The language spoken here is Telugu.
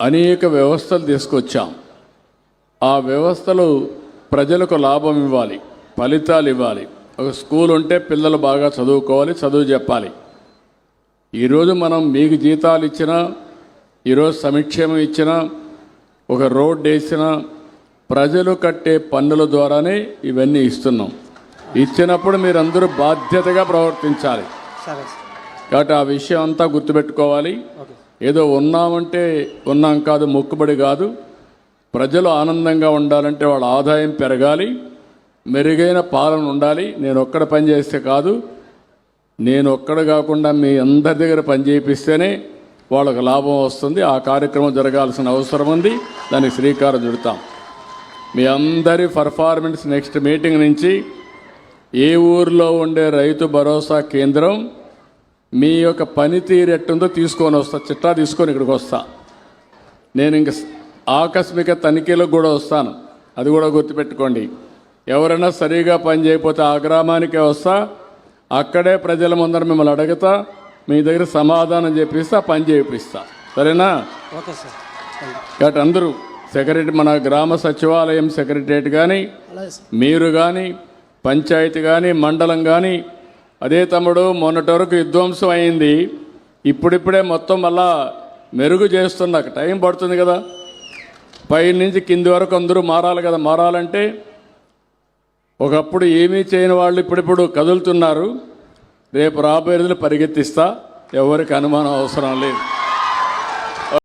అనేక వ్యవస్థలు తీసుకొచ్చాం. ఆ వ్యవస్థలు ప్రజలకు లాభం ఇవ్వాలి ఫలితాలు ఇవ్వాలి. ఒక స్కూల్ ఉంటే పిల్లలు బాగా చదువుకోవాలి చదువు చెప్పాలి. ఈరోజు మనం మీకు జీతాలు ఇచ్చినా ఈరోజు సంక్షేమం ఇచ్చినా ఒక రోడ్ వేసినా ప్రజలు కట్టే పన్నుల ద్వారానే ఇవన్నీ ఇస్తున్నాం. ఇచ్చినప్పుడు మీరందరూ బాధ్యతగా ప్రవర్తించాలి. సరే. కాబట్టి ఆ విషయం అంతా గుర్తుపెట్టుకోవాలి. ఏదో ఉన్నామంటే ఉన్నాం కాదు మొక్కుబడి కాదు. ప్రజలు ఆనందంగా ఉండాలంటే వాళ్ళ ఆదాయం పెరగాలి. మెరుగైన పాలన ఉండాలి. నేను ఒక్కడ పని చేస్తే కాదు. నేను ఒక్కడ కాకుండా మీ అందరి దగ్గర పని చేయిస్తేనే వాళ్ళకు లాభం వస్తుంది. ఆ కార్యక్రమం జరగాల్సిన అవసరం ఉంది. దానికి శ్రీకారం చుడతాం. మీ అందరి పర్ఫార్మెన్స్ నెక్స్ట్ మీటింగ్ నుంచి ఏ ఊర్లో ఉండే రైతు భరోసా కేంద్రం మీ యొక్క పనితీరు ఎట్టుందో తీసుకొని వస్తా చిట్టా తీసుకొని ఇక్కడికి వస్తా. నేను ఇంక ఆకస్మిక తనిఖీలకు కూడా వస్తాను. అది కూడా గుర్తుపెట్టుకోండి. ఎవరైనా సరిగా పని చేయకపోతే ఆ గ్రామానికే వస్తా అక్కడే ప్రజల ముందర మిమ్మల్ని అడుగుతా మీ దగ్గర సమాధానం చెప్పిస్తా పని చేయిస్తా సరేనా? Okay sir. కాబట్టి అందరూ సెక్రటరీ మన గ్రామ సచివాలయం సెక్రటరియట్ కానీ మీరు కానీ పంచాయతీ కానీ మండలం కానీ అదే తమ్ముడు మొన్నటి వరకు విధ్వంసం అయింది. ఇప్పుడిప్పుడే మొత్తం మళ్ళా మెరుగు చేస్తున్నాక టైం పడుతుంది కదా. పై నుంచి కింది వరకు అందరూ మారాలి కదా. మారాలంటే ఒకప్పుడు ఏమీ చేయని వాళ్ళు ఇప్పుడిప్పుడు కదులుతున్నారు. రేపు రాబోయే పరిగెత్తిస్తా. ఎవరికి అనుమానం అవసరం లేదు.